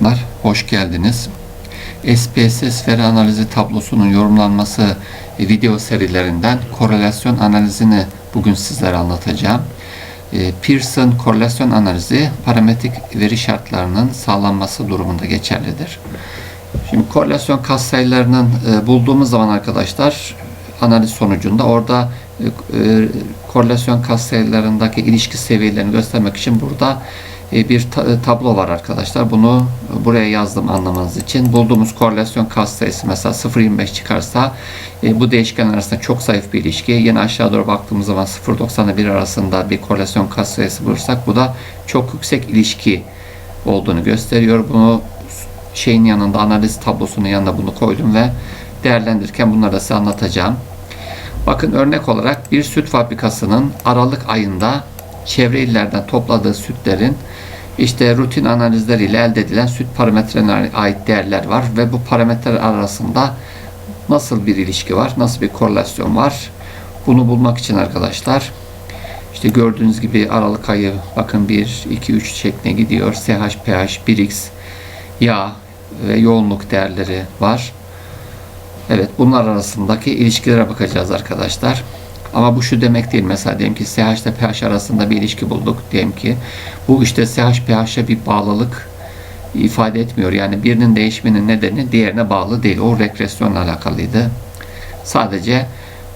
çocuklar, hoş geldiniz. SPSS veri analizi tablosunun yorumlanması e, video serilerinden korelasyon analizini bugün sizlere anlatacağım. E, Pearson korelasyon analizi parametrik veri şartlarının sağlanması durumunda geçerlidir. Şimdi korelasyon katsayılarının e, bulduğumuz zaman arkadaşlar analiz sonucunda orada korelasyon katsayılarındaki ilişki seviyelerini göstermek için burada bir ta- tablo var arkadaşlar. Bunu buraya yazdım anlamanız için. Bulduğumuz korelasyon katsayısı mesela 0.25 çıkarsa e, bu değişken arasında çok zayıf bir ilişki. Yine aşağı doğru baktığımız zaman 0.90 ile 1 arasında bir korelasyon katsayısı bulursak bu da çok yüksek ilişki olduğunu gösteriyor. Bunu şeyin yanında analiz tablosunun yanında bunu koydum ve değerlendirirken bunları da size anlatacağım. Bakın örnek olarak bir süt fabrikasının Aralık ayında çevre illerden topladığı sütlerin işte rutin analizler ile elde edilen süt parametrelerine ait değerler var ve bu parametreler arasında nasıl bir ilişki var, nasıl bir korelasyon var? Bunu bulmak için arkadaşlar işte gördüğünüz gibi Aralık ayı bakın 1, 2, 3 şeklinde gidiyor. SH, pH, 1X, yağ ve yoğunluk değerleri var. Evet bunlar arasındaki ilişkilere bakacağız arkadaşlar. Ama bu şu demek değil. Mesela diyelim ki SH ile pH arasında bir ilişki bulduk. Diyelim ki bu işte SH pH'e bir bağlılık ifade etmiyor. Yani birinin değişiminin nedeni diğerine bağlı değil. O regresyonla alakalıydı. Sadece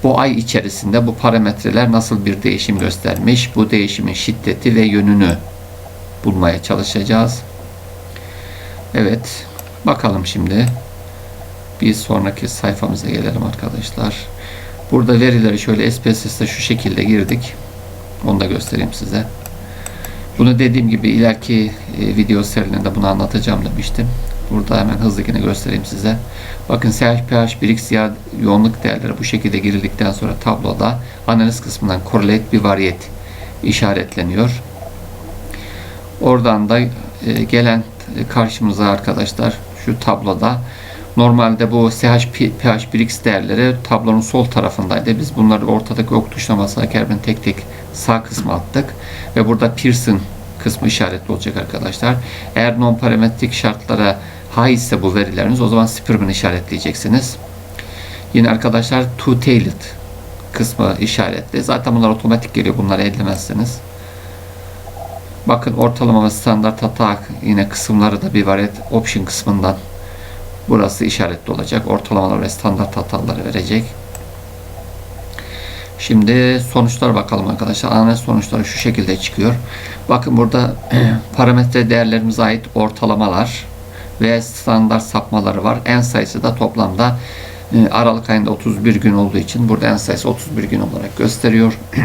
bu ay içerisinde bu parametreler nasıl bir değişim göstermiş, bu değişimin şiddeti ve yönünü bulmaya çalışacağız. Evet, bakalım şimdi. Bir sonraki sayfamıza gelelim arkadaşlar. Burada verileri şöyle SPSS'te şu şekilde girdik. Onu da göstereyim size. Bunu dediğim gibi ileriki e, video serilerinde bunu anlatacağım demiştim. Burada hemen hızlı yine göstereyim size. Bakın SH, pH, 1x yağ yoğunluk değerleri bu şekilde girildikten sonra tabloda analiz kısmından correlate bir variyet işaretleniyor. Oradan da e, gelen e, karşımıza arkadaşlar şu tabloda Normalde bu SH, pH, 1x değerleri tablonun sol tarafındaydı. Biz bunları ortadaki ok her birini tek tek sağ kısma attık. Ve burada Pearson kısmı işaretli olacak arkadaşlar. Eğer non parametrik şartlara high bu verileriniz o zaman Spearman işaretleyeceksiniz. Yine arkadaşlar two-tailed kısmı işaretli. Zaten bunlar otomatik geliyor. Bunları ellemezseniz. Bakın ortalama ve standart hata yine kısımları da bir varet option kısmından Burası işaretli olacak. Ortalamalar ve standart hataları verecek. Şimdi sonuçlara bakalım arkadaşlar. Analiz sonuçları şu şekilde çıkıyor. Bakın burada parametre değerlerimize ait ortalamalar ve standart sapmaları var. En sayısı da toplamda e, Aralık ayında 31 gün olduğu için burada en sayısı 31 gün olarak gösteriyor.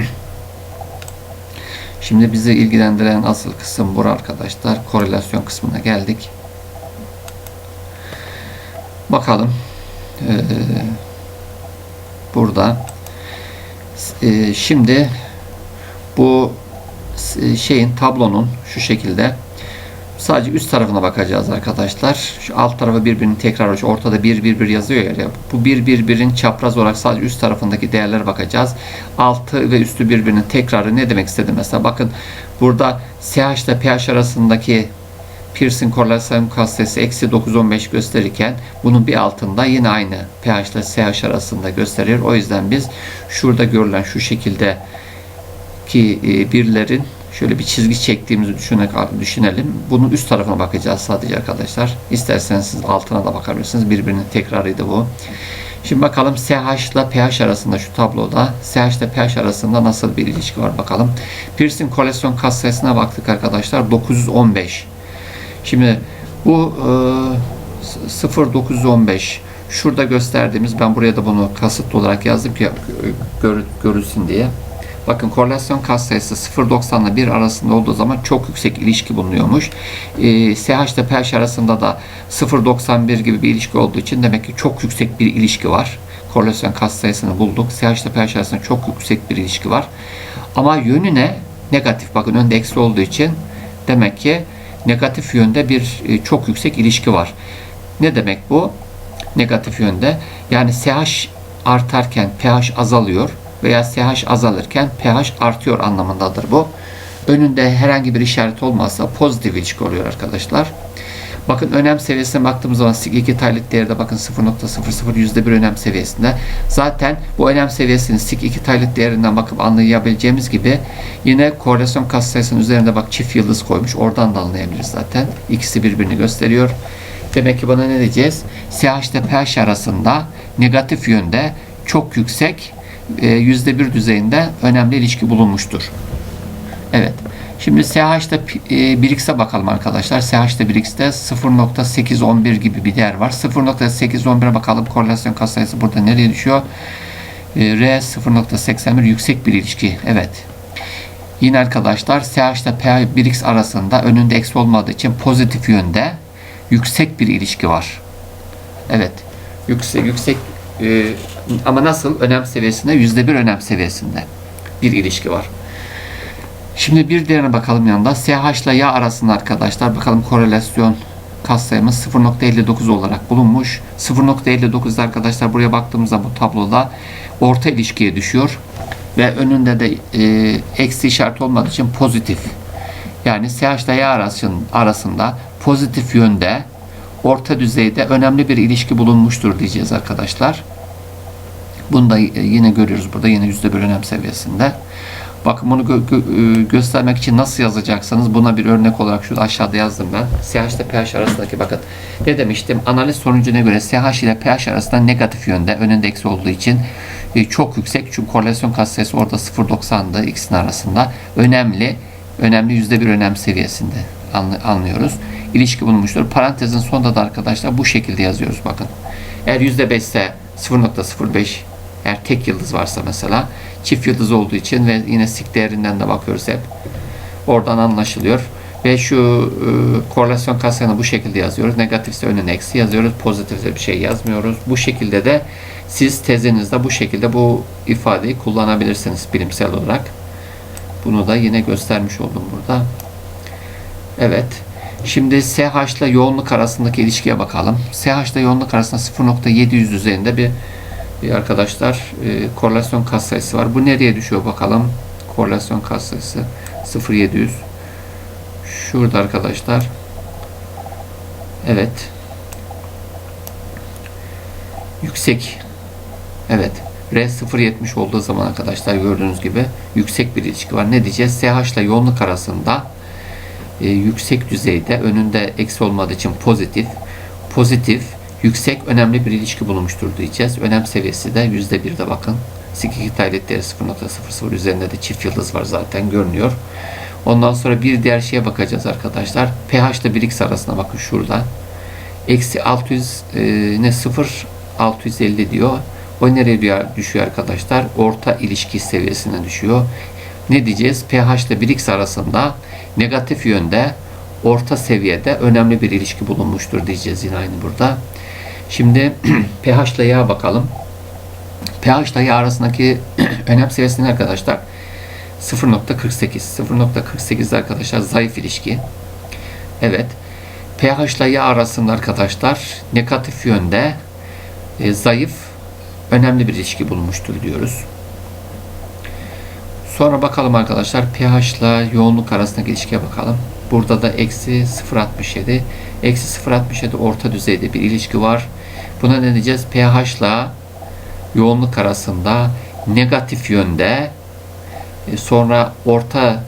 Şimdi bizi ilgilendiren asıl kısım bu arkadaşlar. Korelasyon kısmına geldik. Bakalım. Ee, burada e, şimdi bu şeyin tablonun şu şekilde sadece üst tarafına bakacağız arkadaşlar. Şu alt tarafı birbirini tekrar şu ortada bir bir bir yazıyor ya. Bu bir bir birin çapraz olarak sadece üst tarafındaki değerlere bakacağız. Altı ve üstü birbirinin tekrarı ne demek istedim mesela bakın burada CH ile pH arasındaki Pearson korelasyon katsayısı eksi 9-15 gösterirken bunun bir altında yine aynı pH ile CH arasında gösterir. O yüzden biz şurada görülen şu şekilde ki e, birlerin şöyle bir çizgi çektiğimizi düşünelim. Bunun üst tarafına bakacağız sadece arkadaşlar. İsterseniz siz altına da bakabilirsiniz. Birbirinin tekrarıydı bu. Şimdi bakalım SH ile pH arasında şu tabloda SH ile pH arasında nasıl bir ilişki var bakalım. Pearson kolesterol katsayısına baktık arkadaşlar. 915. Şimdi bu e, 0915 şurada gösterdiğimiz ben buraya da bunu kasıtlı olarak yazdım ki gör, görülsün diye. Bakın korelasyon katsayısı 0.90 ile 1 arasında olduğu zaman çok yüksek ilişki bulunuyormuş. E, SH ile pH arasında da 0.91 gibi bir ilişki olduğu için demek ki çok yüksek bir ilişki var. Korelasyon katsayısını bulduk. SH ile pH arasında çok yüksek bir ilişki var. Ama yönü ne? Negatif. Bakın önde eksi olduğu için demek ki negatif yönde bir e, çok yüksek ilişki var. Ne demek bu? Negatif yönde. Yani SH artarken pH azalıyor veya SH azalırken pH artıyor anlamındadır bu. Önünde herhangi bir işaret olmazsa pozitif ilişki oluyor arkadaşlar. Bakın önem seviyesine baktığımız zaman SIG2 taylit değeri de bakın 0.00 %1 önem seviyesinde. Zaten bu önem seviyesini SIG2 taylit değerinden bakıp anlayabileceğimiz gibi yine korelasyon katsayısının üzerinde bak çift yıldız koymuş. Oradan da anlayabiliriz zaten. İkisi birbirini gösteriyor. Demek ki bana ne diyeceğiz? CH ile pH arasında negatif yönde çok yüksek e, %1 düzeyinde önemli ilişki bulunmuştur. Evet. Şimdi SH'de e, 1x'e bakalım arkadaşlar. SH'de 1x'te 0.811 gibi bir değer var. 0.811'e bakalım. Korelasyon katsayısı burada nereye düşüyor? E, R 0.81 yüksek bir ilişki. Evet. Yine arkadaşlar SH'de P 1x arasında önünde eksi olmadığı için pozitif yönde yüksek bir ilişki var. Evet. Yüksek yüksek e, ama nasıl önem seviyesinde yüzde bir önem seviyesinde bir ilişki var. Şimdi bir diğerine bakalım yanında. SH ile yağ arasında arkadaşlar bakalım korelasyon katsayımız 0.59 olarak bulunmuş. 0.59'da arkadaşlar buraya baktığımızda bu tabloda orta ilişkiye düşüyor. Ve önünde de e, eksi işareti olmadığı için pozitif. Yani SH ile arasın- arasında pozitif yönde orta düzeyde önemli bir ilişki bulunmuştur diyeceğiz arkadaşlar. Bunu da yine görüyoruz burada yine yüzde bir önem seviyesinde. Bakın bunu gö- gö- e, göstermek için nasıl yazacaksanız buna bir örnek olarak şurada aşağıda yazdım ben. CH ile pH arasındaki bakın ne demiştim? Analiz sonucuna göre CH ile pH arasında negatif yönde önünde eksi olduğu için e, çok yüksek. Çünkü korelasyon katsayısı orada 0.90'dı ikisinin arasında. Önemli. Önemli yüzde bir önem seviyesinde anlı- anlıyoruz. İlişki bulunmuştur. Parantezin sonunda da arkadaşlar bu şekilde yazıyoruz bakın. Eğer yüzde beş ise 0.05 eğer tek yıldız varsa mesela çift yıldız olduğu için ve yine sik değerinden de bakıyoruz hep. Oradan anlaşılıyor. Ve şu e, korelasyon katsayını bu şekilde yazıyoruz. Negatifse önüne eksi yazıyoruz. Pozitifse bir şey yazmıyoruz. Bu şekilde de siz tezinizde bu şekilde bu ifadeyi kullanabilirsiniz bilimsel olarak. Bunu da yine göstermiş oldum burada. Evet. Şimdi SH ile yoğunluk arasındaki ilişkiye bakalım. SH ile yoğunluk arasında 0.700 üzerinde bir arkadaşlar e, korelasyon katsayısı var. Bu nereye düşüyor bakalım. Korelasyon katsayısı 0.700. Şurada arkadaşlar. Evet. Yüksek. Evet. R 0.70 olduğu zaman arkadaşlar gördüğünüz gibi yüksek bir ilişki var. Ne diyeceğiz? SH ile yoğunluk arasında e, yüksek düzeyde önünde eksi olmadığı için pozitif pozitif yüksek önemli bir ilişki bulunmuştur diyeceğiz. Önem seviyesi de %1'de bakın. Sikik tayletleri 0.00 üzerinde de çift yıldız var zaten görünüyor. Ondan sonra bir diğer şeye bakacağız arkadaşlar. pH ile 1x arasına bakın şurada. Eksi 600 e, ne 0 650 diyor. O nereye düşüyor arkadaşlar? Orta ilişki seviyesine düşüyor. Ne diyeceğiz? pH ile 1x arasında negatif yönde orta seviyede önemli bir ilişki bulunmuştur diyeceğiz yine aynı burada. Şimdi pH ile yağ bakalım. pH ile yağ arasındaki önem seviyesi ne arkadaşlar? 0.48. 0.48 arkadaşlar zayıf ilişki. Evet. pH ile yağ arasında arkadaşlar negatif yönde e, zayıf önemli bir ilişki bulunmuştur diyoruz. Sonra bakalım arkadaşlar pH ile yoğunluk arasındaki ilişkiye bakalım. Burada da eksi 0.67. Eksi 0.67 orta düzeyde bir ilişki var. Buna ne diyeceğiz? pH ile yoğunluk arasında negatif yönde e, sonra orta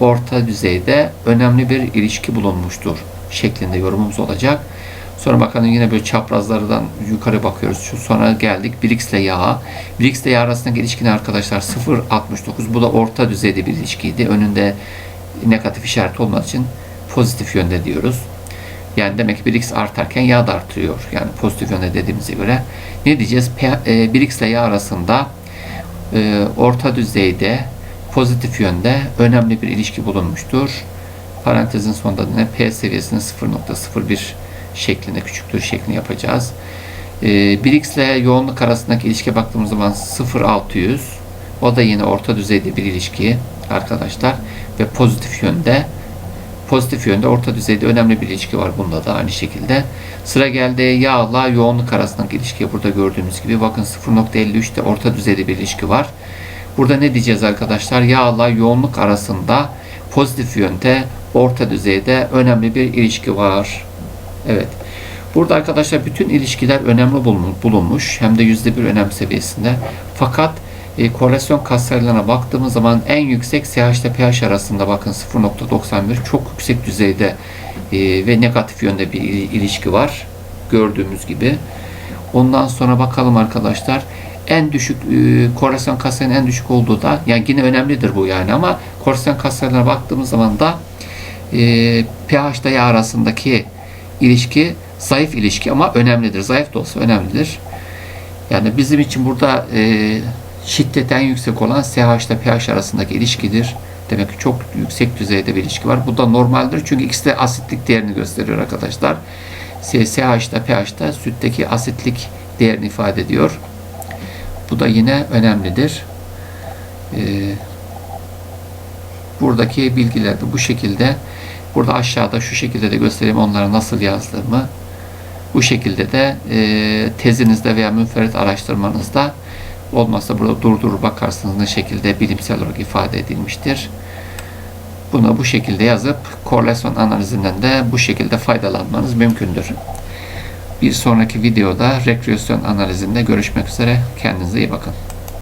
orta düzeyde önemli bir ilişki bulunmuştur şeklinde yorumumuz olacak. Sonra bakalım yine böyle çaprazlardan yukarı bakıyoruz. Şu sonra geldik 1x ile yağ. 1x ile yağ arasındaki ilişki ne arkadaşlar? 0.69. Bu da orta düzeyde bir ilişkiydi. Önünde negatif işaret olmadığı için pozitif yönde diyoruz. Yani demek ki 1x artarken yağ da artıyor. Yani pozitif yönde dediğimize göre. Ne diyeceğiz? P, e, 1x ile yağ arasında e, orta düzeyde pozitif yönde önemli bir ilişki bulunmuştur. Parantezin sonunda da ne? P seviyesini 0.01 şeklinde küçüktür şeklini yapacağız. E, 1x ile yoğunluk arasındaki ilişkiye baktığımız zaman 0.600 o da yine orta düzeyde bir ilişki arkadaşlar ve pozitif yönde pozitif yönde orta düzeyde önemli bir ilişki var bunda da aynı şekilde. Sıra geldi yağla yoğunluk arasındaki ilişkiye burada gördüğümüz gibi bakın 0.53'te orta düzeyde bir ilişki var. Burada ne diyeceğiz arkadaşlar? Yağla yoğunluk arasında pozitif yönde orta düzeyde önemli bir ilişki var Evet. Burada arkadaşlar bütün ilişkiler önemli bulun- bulunmuş. Hem de yüzde bir önem seviyesinde. Fakat e, korelasyon katsayılarına baktığımız zaman en yüksek CH ile pH arasında bakın 0.91 çok yüksek düzeyde e, ve negatif yönde bir il- ilişki var. Gördüğümüz gibi. Ondan sonra bakalım arkadaşlar en düşük e, korelasyon katsayının en düşük olduğu da yani yine önemlidir bu yani ama korelasyon katsayılarına baktığımız zaman da e, pH ile arasındaki ilişki zayıf ilişki ama önemlidir. Zayıf da olsa önemlidir. Yani bizim için burada e, şiddeten yüksek olan CH ile pH arasındaki ilişkidir. Demek ki çok yüksek düzeyde bir ilişki var. Bu da normaldir çünkü ikisi de asitlik değerini gösteriyor arkadaşlar. CH ile pH da sütteki asitlik değerini ifade ediyor. Bu da yine önemlidir. Ee, buradaki bilgiler de bu şekilde. Burada aşağıda şu şekilde de göstereyim onlara nasıl yazdığımı. Bu şekilde de e, tezinizde veya münferit araştırmanızda olmazsa burada durdurur bakarsınız ne şekilde bilimsel olarak ifade edilmiştir. Bunu bu şekilde yazıp korelasyon analizinden de bu şekilde faydalanmanız mümkündür. Bir sonraki videoda regresyon analizinde görüşmek üzere. Kendinize iyi bakın.